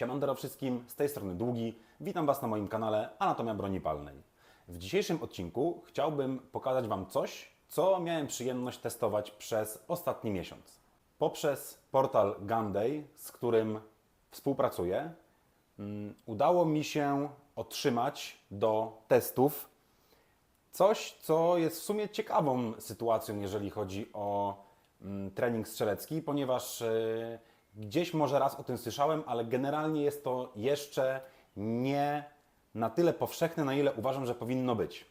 Siemandero wszystkim, z tej strony Długi. Witam Was na moim kanale Anatomia Broni Palnej. W dzisiejszym odcinku chciałbym pokazać Wam coś, co miałem przyjemność testować przez ostatni miesiąc. Poprzez portal Gunday, z którym współpracuję, mm, udało mi się otrzymać do testów Coś, co jest w sumie ciekawą sytuacją, jeżeli chodzi o mm, trening strzelecki, ponieważ y, gdzieś może raz o tym słyszałem, ale generalnie jest to jeszcze nie na tyle powszechne, na ile uważam, że powinno być.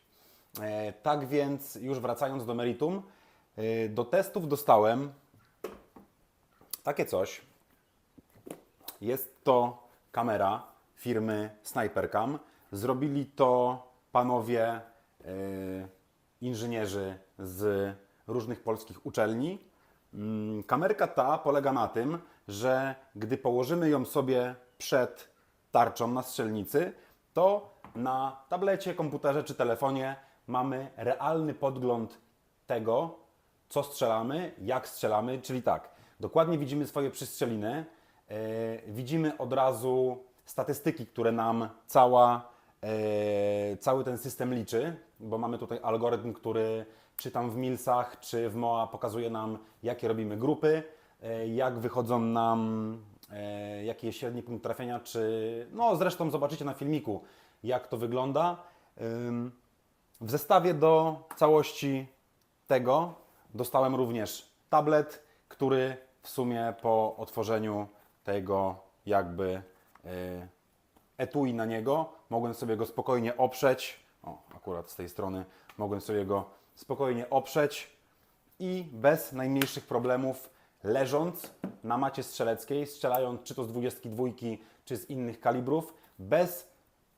E, tak więc, już wracając do meritum, y, do testów dostałem takie coś. Jest to kamera firmy Snipercam. Zrobili to panowie y, inżynierzy z różnych polskich uczelni. Mm, Kamerka ta polega na tym, że gdy położymy ją sobie przed tarczą na strzelnicy, to na tablecie, komputerze czy telefonie mamy realny podgląd tego, co strzelamy, jak strzelamy, czyli tak, dokładnie widzimy swoje przystrzeliny, e, widzimy od razu statystyki, które nam cała, e, cały ten system liczy, bo mamy tutaj algorytm, który czy tam w Milsach, czy w MOA pokazuje nam, jakie robimy grupy, jak wychodzą nam, e, jaki jest średni punkt trafienia, czy no zresztą zobaczycie na filmiku, jak to wygląda. W zestawie do całości tego dostałem również tablet, który w sumie po otworzeniu tego jakby y, etui na niego mogłem sobie go spokojnie oprzeć. O, akurat z tej strony mogłem sobie go spokojnie oprzeć i bez najmniejszych problemów leżąc na macie strzeleckiej, strzelając czy to z 22, czy z innych kalibrów, bez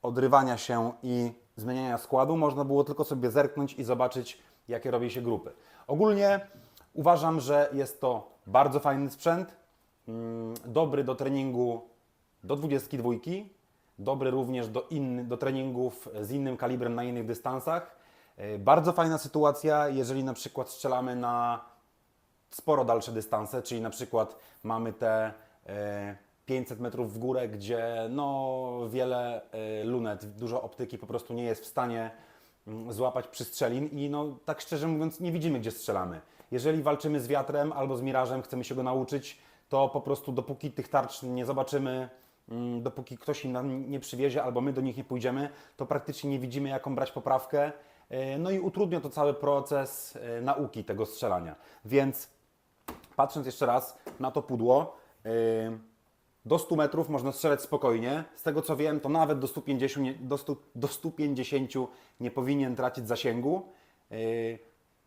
odrywania się i zmieniania składu, można było tylko sobie zerknąć i zobaczyć, jakie robi się grupy. Ogólnie uważam, że jest to bardzo fajny sprzęt, mm, dobry do treningu do 22, dobry również do, inny, do treningów z innym kalibrem na innych dystansach. E, Bardzo fajna sytuacja, jeżeli na przykład strzelamy na sporo dalsze dystanse, czyli na przykład mamy te e, 500 metrów w górę, gdzie no wiele e, lunet, dużo optyki po prostu nie jest w stanie mm, złapać przystrzelin i no tak szczerze mówiąc nie widzimy gdzie strzelamy. Jeżeli walczymy z wiatrem albo z mirażem, chcemy się go nauczyć, to po prostu dopóki tych tarcz nie zobaczymy, mm, dopóki ktoś im nam nie przywiezie albo my do nich nie pójdziemy, to praktycznie nie widzimy jaką brać poprawkę. E, No i utrudnia to cały proces e, nauki tego strzelania. Więc patrząc jeszcze raz na to pudło, yy, do 100 metrów można strzelać spokojnie. Z tego co wiem, to nawet do 150, nie- do 100, do 150 nie powinien tracić zasięgu. Yy,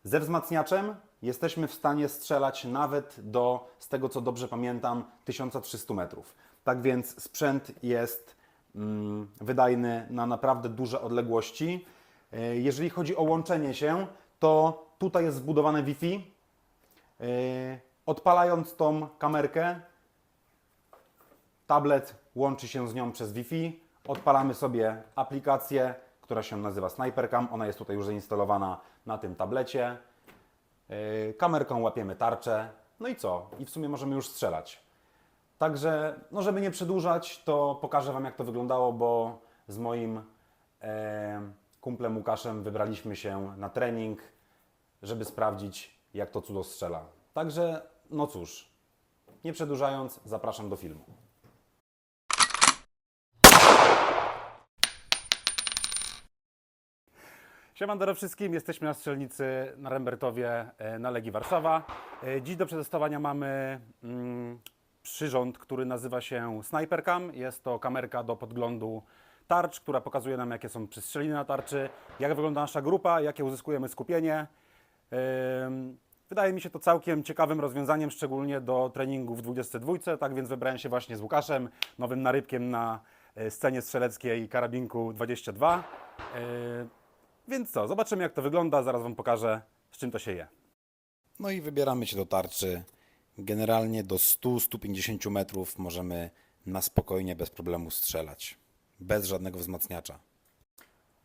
Ze wzmacniaczem jesteśmy w stanie strzelać nawet do, z tego co dobrze pamiętam, 1300 metrów. Tak więc sprzęt jest mm, wydajny na naprawdę duże odległości. Yy, Jeżeli chodzi o łączenie się, to tutaj jest zbudowane Wi-Fi. Odpalając tą kamerkę, tablet łączy się z nią przez Wi-Fi. Odpalamy sobie aplikację, która się nazywa Snipercam. Ona jest tutaj już zainstalowana na tym tablecie. Yy, Kamerką łapiemy tarczę. No i co? I w sumie możemy już strzelać. Także, no żeby nie przedłużać, to pokażę Wam, jak to wyglądało, bo z moim e, kumplem Łukaszem wybraliśmy się na trening, żeby sprawdzić, jak to cudo strzela. Także, no cóż, nie przedłużając, zapraszam do filmu. Siemandero wszystkim, jesteśmy na strzelnicy na Rembertowie e, na Legii Warszawa. E, Dziś do przetestowania mamy mm, przyrząd, który nazywa się Snipercam. Jest to kamerka do podglądu tarcz, która pokazuje nam, jakie są przystrzeliny na tarczy, jak wygląda nasza grupa, jakie uzyskujemy skupienie. Wydaje mi się to całkiem ciekawym rozwiązaniem, szczególnie do treningu w 22, tak więc wybrałem się właśnie z Łukaszem, nowym narybkiem na e, scenie strzeleckiej karabinku 22. E, Więc co, zobaczymy jak to wygląda, zaraz Wam pokażę z czym to się je. No i wybieramy się do tarczy. Generalnie do 100-150 metrów możemy na spokojnie, bez problemu strzelać. Bez żadnego wzmacniacza.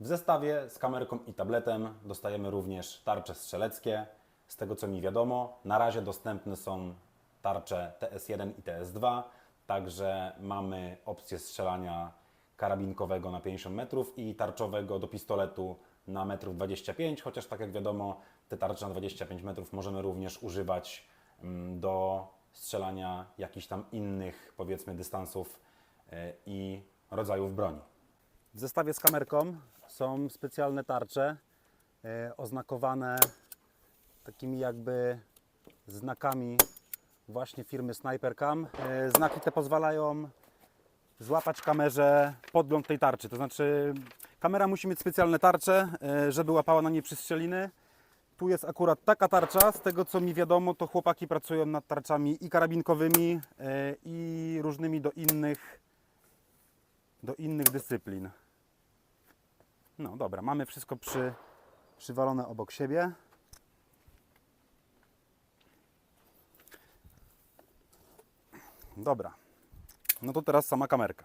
W zestawie z kamerką i tabletem dostajemy również tarcze strzeleckie. Z tego co mi wiadomo, na razie dostępne są tarcze TS1 i TS2. Także mamy opcję strzelania karabinkowego na 50 metrów i tarczowego do pistoletu na metrów 25, chociaż tak jak wiadomo, te tarcze na 25 metrów możemy również używać mm, do strzelania jakichś tam innych, powiedzmy, dystansów e, i rodzajów broni. W zestawie z kamerką są specjalne tarcze e, oznakowane takimi jakby znakami właśnie firmy Snipercam. E, Znaki te pozwalają złapać kamerze podgląd tej tarczy. To znaczy kamera musi mieć specjalne tarcze, e, żeby łapała na nie przystrzeliny. Tu jest akurat taka tarcza, z tego co mi wiadomo, to chłopaki pracują nad tarczami i karabinkowymi e, i różnymi do innych do innych dyscyplin. No dobra, mamy wszystko przy, przywalone obok siebie. Dobra. No to teraz sama kamerka.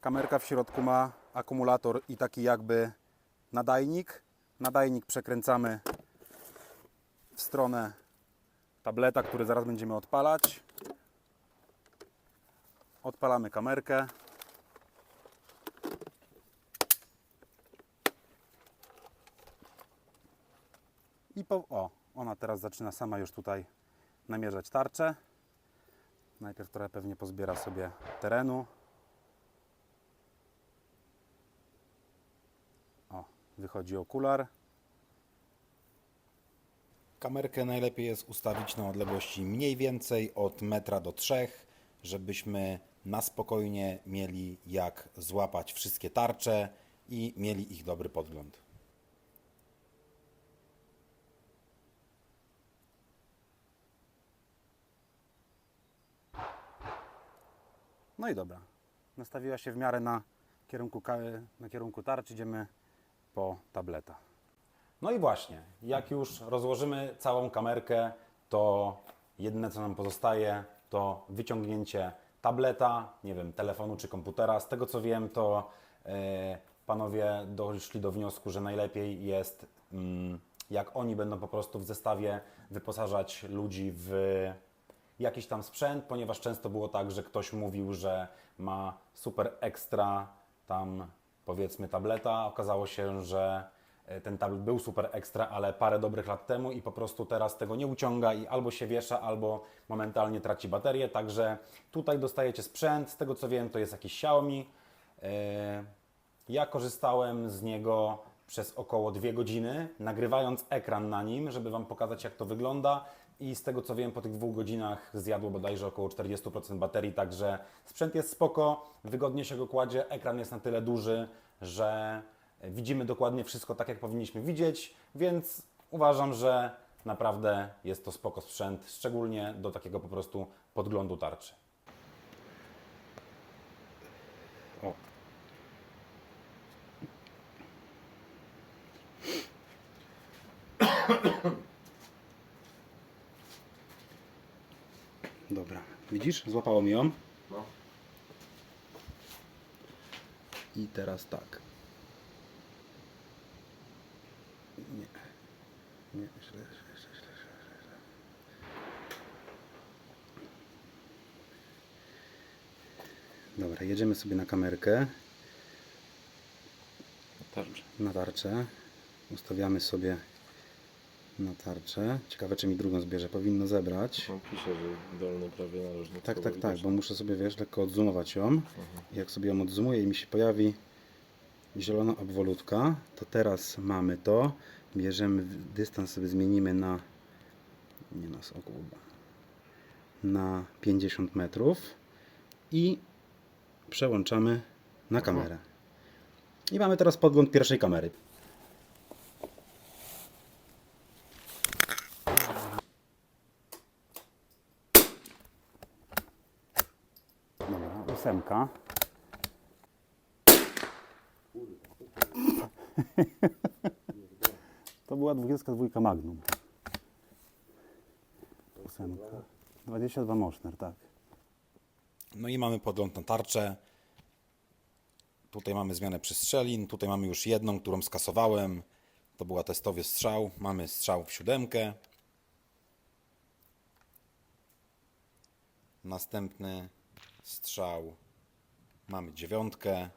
Kamerka w środku ma akumulator i taki jakby nadajnik. Nadajnik przekręcamy w stronę tableta, który zaraz będziemy odpalać. Odpalamy kamerkę. I po, o, ona teraz zaczyna sama już tutaj namierzać tarczę. Najpierw trochę pewnie pozbiera sobie terenu. O, wychodzi okular. Kamerkę najlepiej jest ustawić na odległości mniej więcej od metra do trzech, żebyśmy na spokojnie mieli jak złapać wszystkie tarcze i mieli ich dobry podgląd. No i dobra. Nastawiła się w miarę na kierunku, na kierunku tarczy. Idziemy po tableta. No i właśnie, jak już rozłożymy całą kamerkę, to jedyne co nam pozostaje to wyciągnięcie tableta, nie wiem, telefonu czy komputera. Z tego co wiem, to e, panowie doszli do wniosku, że najlepiej jest, mm, jak oni będą po prostu w zestawie wyposażać ludzi w jakiś tam sprzęt, ponieważ często było tak, że ktoś mówił, że ma super ekstra tam powiedzmy tableta. Okazało się, że e, ten tablet był super ekstra, ale parę dobrych lat temu i po prostu teraz tego nie uciąga i albo się wiesza, albo momentalnie traci baterię. Także tutaj dostajecie sprzęt. Z tego co wiem, to jest jakiś Xiaomi. E, Ja korzystałem z niego przez około dwie godziny, nagrywając ekran na nim, żeby Wam pokazać, jak to wygląda. I z tego co wiem, po tych dwóch godzinach zjadło bodajże około 40% baterii, także sprzęt jest spoko, wygodnie się go kładzie, ekran jest na tyle duży, że widzimy dokładnie wszystko tak, jak powinniśmy widzieć, więc uważam, że naprawdę jest to spoko sprzęt, szczególnie do takiego po prostu podglądu tarczy. O. Dobra, widzisz? Złapało mi ją. No. I teraz tak. Nie. Nie, źle, źle, źle, źle, źle, źle. Dobra, jedziemy sobie na kamerkę, na tarczę. Ustawiamy sobie na tarczę. Ciekawe, czy mi drugą zbierze. Powinno zebrać. On pisze, że dolny prawie narożnik. Tak, tak, tak, bo muszę sobie, wiesz, lekko odzoomować ją. I Jak sobie ją odzoomuję i mi się pojawi zielona obwolutka, to teraz mamy to. Bierzemy dystans, sobie zmienimy na nie na ogół, na 50 metrów i przełączamy na kamerę. I mamy teraz podgląd pierwszej kamery. Dobra, ósemka. To była 22 Magnum. Ósemka. 22 Moszner, tak. No i mamy podgląd na tarczę. Tutaj mamy zmianę przystrzelin, tutaj mamy już jedną, którą skasowałem. To była testowy strzał. Mamy strzał w siódemkę. Następny strzał mamy dziewiątkę.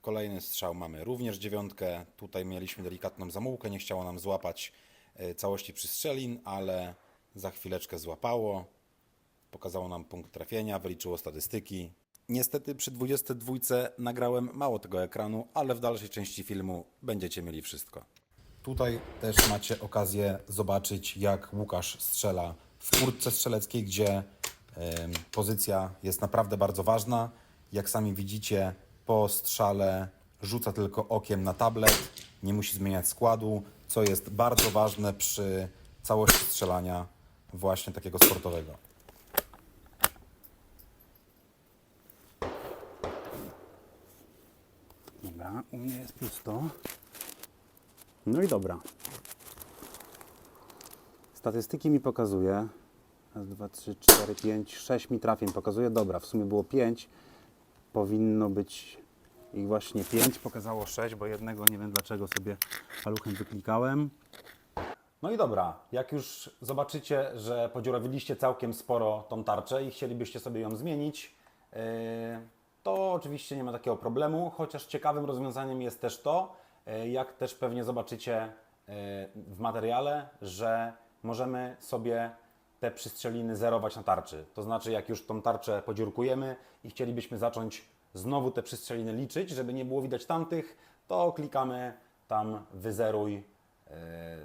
Kolejny strzał mamy również dziewiątkę. Tutaj mieliśmy delikatną zamułkę, nie chciało nam złapać e, całości przystrzelin, ale za chwileczkę złapało. Pokazało nam punkt trafienia, wyliczyło statystyki. Niestety przy 22 nagrałem mało tego ekranu, ale w dalszej części filmu będziecie mieli wszystko. Tutaj też macie okazję zobaczyć, jak Łukasz strzela w kurtce strzeleckiej, gdzie pozycja jest naprawdę bardzo ważna. Jak sami widzicie, po strzale rzuca tylko okiem na tablet, nie musi zmieniać składu, co jest bardzo ważne przy całości strzelania właśnie takiego sportowego. Dobra, u mnie jest pusto. No i dobra. Statystyki mi pokazuje. Raz, dwa, trzy, cztery, pięć, sześć mi trafień pokazuje. Dobra, w sumie było pięć. Powinno być ich właśnie pięć. Pokazało sześć, bo jednego nie wiem dlaczego sobie paluchem wyklikałem. No i dobra, jak już zobaczycie, że podziurawiliście całkiem sporo tą tarczę i chcielibyście sobie ją zmienić, yy, to oczywiście nie ma takiego problemu, chociaż ciekawym rozwiązaniem jest też to, jak też pewnie zobaczycie yy, w materiale, że możemy sobie te przystrzeliny zerować na tarczy. To znaczy, jak już tą tarczę podziurkujemy i chcielibyśmy zacząć znowu te przystrzeliny liczyć, żeby nie było widać tamtych, to klikamy tam wyzeruj E,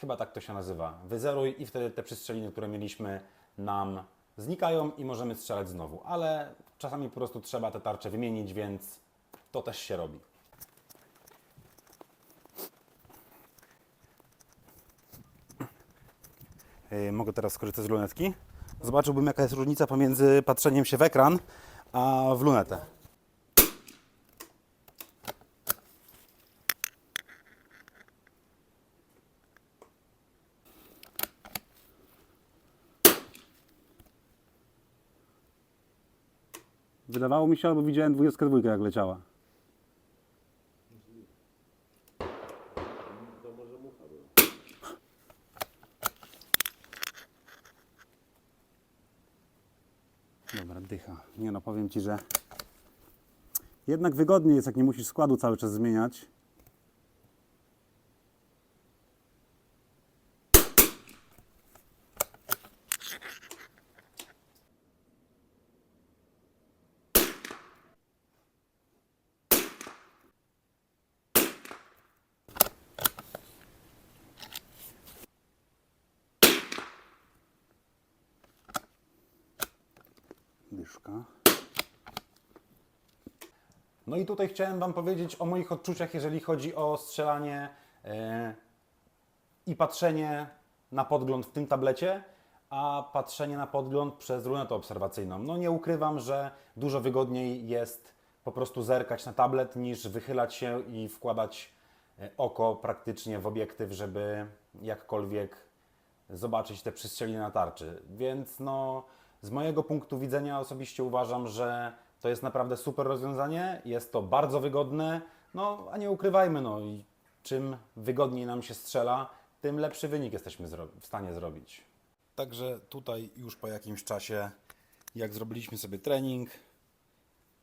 chyba tak to się nazywa. Wyzeruj i wtedy te przystrzeliny, które mieliśmy, nam znikają i możemy strzelać znowu. Ale czasami po prostu trzeba te tarcze wymienić, więc to też się robi. Mogę teraz skorzystać z lunetki. Zobaczyłbym jaka jest różnica pomiędzy patrzeniem się w ekran, a w lunetę. Wydawało mi się, albo widziałem 22 jak leciała. To może mucha była. Dobra, dycha. Nie no, powiem Ci, że jednak wygodniej jest, jak nie musisz składu cały czas zmieniać. No i tutaj chciałem Wam powiedzieć o moich odczuciach, jeżeli chodzi o strzelanie e, i patrzenie na podgląd w tym tablecie, a patrzenie na podgląd przez lunetę obserwacyjną. No nie ukrywam, że dużo wygodniej jest po prostu zerkać na tablet niż wychylać się i wkładać e, oko praktycznie w obiektyw, żeby jakkolwiek zobaczyć te przystrzeliny na tarczy. Więc no, z mojego punktu widzenia osobiście uważam, że to jest naprawdę super rozwiązanie, jest to bardzo wygodne, no a nie ukrywajmy, no i czym wygodniej nam się strzela, tym lepszy wynik jesteśmy w stanie zrobić. Także tutaj już po jakimś czasie, jak zrobiliśmy sobie trening,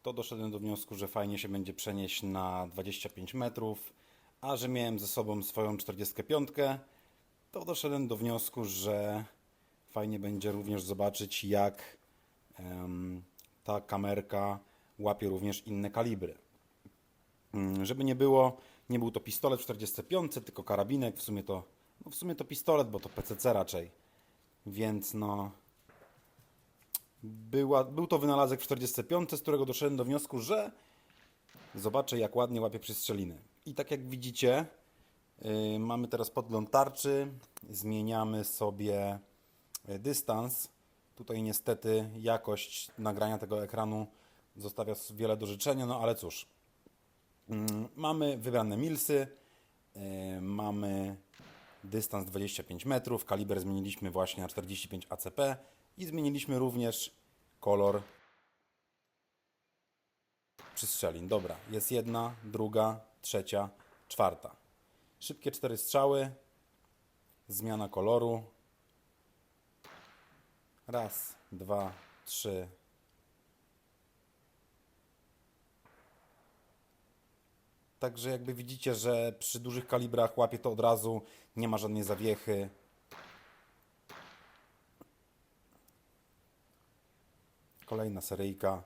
to doszedłem do wniosku, że fajnie się będzie przenieść na 25 metrów, a że miałem ze sobą swoją 45, to doszedłem do wniosku, że fajnie będzie również zobaczyć, jak em, ta kamerka łapie również inne kalibry. Mm, Żeby nie było, nie był to pistolet w 45, tylko karabinek, w sumie to, no w sumie to pistolet, bo to PCC raczej. Więc no, była, był to wynalazek w 45, z którego doszedłem do wniosku, że zobaczę jak ładnie łapie przystrzeliny. I tak jak widzicie, yy, mamy teraz podgląd tarczy, zmieniamy sobie y, dystans. Tutaj niestety jakość nagrania tego ekranu zostawia wiele do życzenia, no ale cóż. Mm, Mamy wybrane milsy, yy, mamy dystans 25 metrów, kaliber zmieniliśmy właśnie na 45 ACP i zmieniliśmy również kolor przystrzelin. Dobra, jest jedna, druga, trzecia, czwarta. Szybkie cztery strzały, zmiana koloru. Raz, dwa, trzy. Także jakby widzicie, że przy dużych kalibrach łapie to od razu, nie ma żadnej zawiechy. Kolejna seryjka.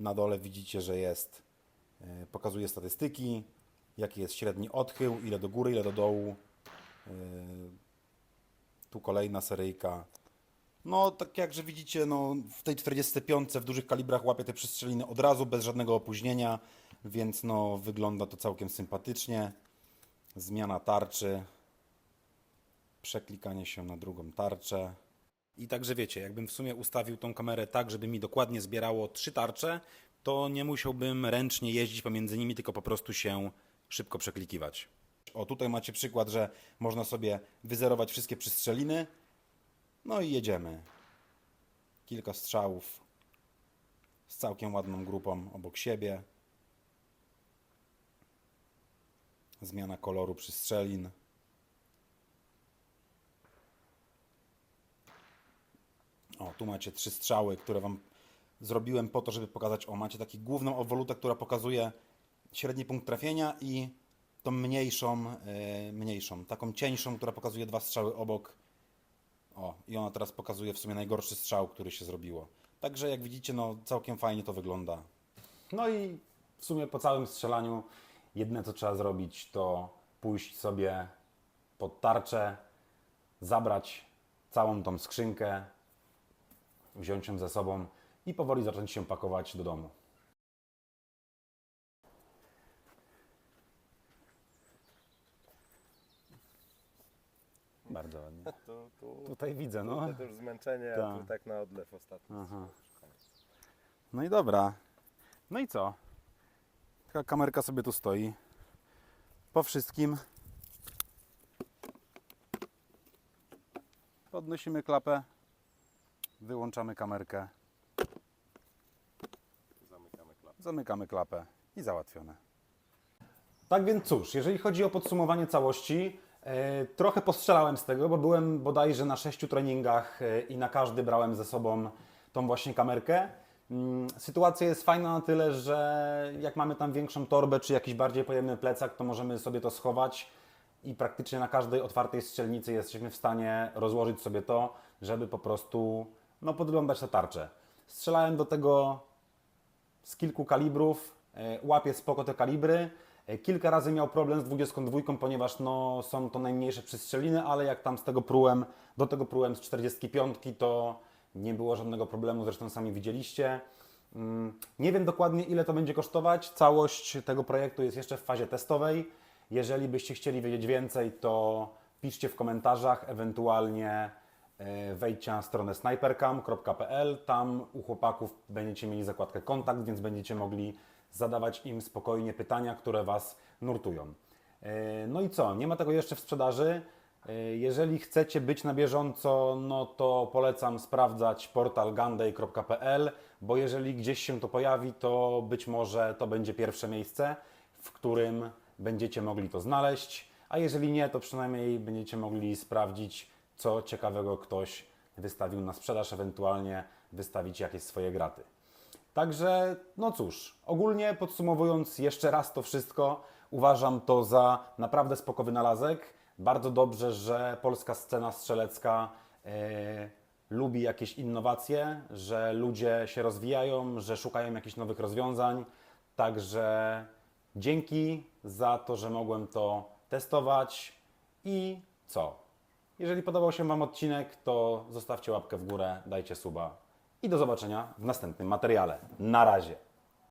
Na dole widzicie, że jest, e, pokazuje statystyki, jaki jest średni odchył, ile do góry, ile do dołu. E, Tu kolejna seryjka. No, tak jak że widzicie, no, w tej 45 w dużych kalibrach łapie te przestrzeliny od razu, bez żadnego opóźnienia, więc no, wygląda to całkiem sympatycznie. Zmiana tarczy, przeklikanie się na drugą tarczę. I także wiecie, jakbym w sumie ustawił tą kamerę tak, żeby mi dokładnie zbierało trzy tarcze, to nie musiałbym ręcznie jeździć pomiędzy nimi, tylko po prostu się szybko przeklikiwać. O, tutaj macie przykład, że można sobie wyzerować wszystkie przystrzeliny. No i jedziemy. Kilka strzałów z całkiem ładną grupą obok siebie. Zmiana koloru przystrzelin. O, tu macie trzy strzały, które Wam zrobiłem po to, żeby pokazać. O, macie taką główną obwolutę, która pokazuje średni punkt trafienia i tą mniejszą, e, mniejszą, taką cieńszą, która pokazuje dwa strzały obok. O, i ona teraz pokazuje w sumie najgorszy strzał, który się zrobiło. Także jak widzicie, no całkiem fajnie to wygląda. No i w sumie po całym strzelaniu jedyne co trzeba zrobić to pójść sobie pod tarczę, zabrać całą tą skrzynkę, wziąć ją ze sobą i powoli zacząć się pakować do domu. Bardzo ładnie. Tu, tu, Tutaj widzę, no. to już zmęczenie, Tak. a tu tak na odlew ostatni. Aha. No i dobra. No i co? Taka kamerka sobie tu stoi. Po wszystkim podnosimy klapę, wyłączamy kamerkę, Zamykamy klapę. zamykamy klapę i załatwione. Tak więc cóż, jeżeli chodzi o podsumowanie całości, trochę postrzelałem z tego, bo byłem bodajże na sześciu treningach e, i na każdy brałem ze sobą tą właśnie kamerkę. Mm, Sytuacja jest fajna na tyle, że jak mamy tam większą torbę czy jakiś bardziej pojemny plecak, to możemy sobie to schować i praktycznie na każdej otwartej strzelnicy jesteśmy w stanie rozłożyć sobie to, żeby po prostu no, podglądać na tarczę. Strzelałem do tego z kilku kalibrów, e, łapie spoko te kalibry. E, Kilka razy miał problem z 22, ponieważ no, są to najmniejsze przystrzeliny, ale jak tam z tego prułem, do tego prułem z 45, to nie było żadnego problemu, zresztą sami widzieliście. Mm, Nie wiem dokładnie ile to będzie kosztować. Całość tego projektu jest jeszcze w fazie testowej. Jeżeli byście chcieli wiedzieć więcej, to piszcie w komentarzach, ewentualnie e, wejdźcie na stronę snipercam.pl. Tam u chłopaków będziecie mieli zakładkę kontakt, więc będziecie mogli zadawać im spokojnie pytania, które Was nurtują. E, No i co? Nie ma tego jeszcze w sprzedaży. E, Jeżeli chcecie być na bieżąco, no to polecam sprawdzać portal gandej.pl, bo jeżeli gdzieś się to pojawi, to być może to będzie pierwsze miejsce, w którym będziecie mogli to znaleźć, a jeżeli nie, to przynajmniej będziecie mogli sprawdzić, co ciekawego ktoś wystawił na sprzedaż, ewentualnie wystawić jakieś swoje graty. Także, no cóż, ogólnie podsumowując jeszcze raz to wszystko, uważam to za naprawdę spoko wynalazek. Bardzo dobrze, że polska scena strzelecka e, lubi jakieś innowacje, że ludzie się rozwijają, że szukają jakichś nowych rozwiązań. Także dzięki za to, że mogłem to testować i co? Jeżeli podobał się Wam odcinek, to zostawcie łapkę w górę, dajcie suba i do zobaczenia w następnym materiale. Na razie.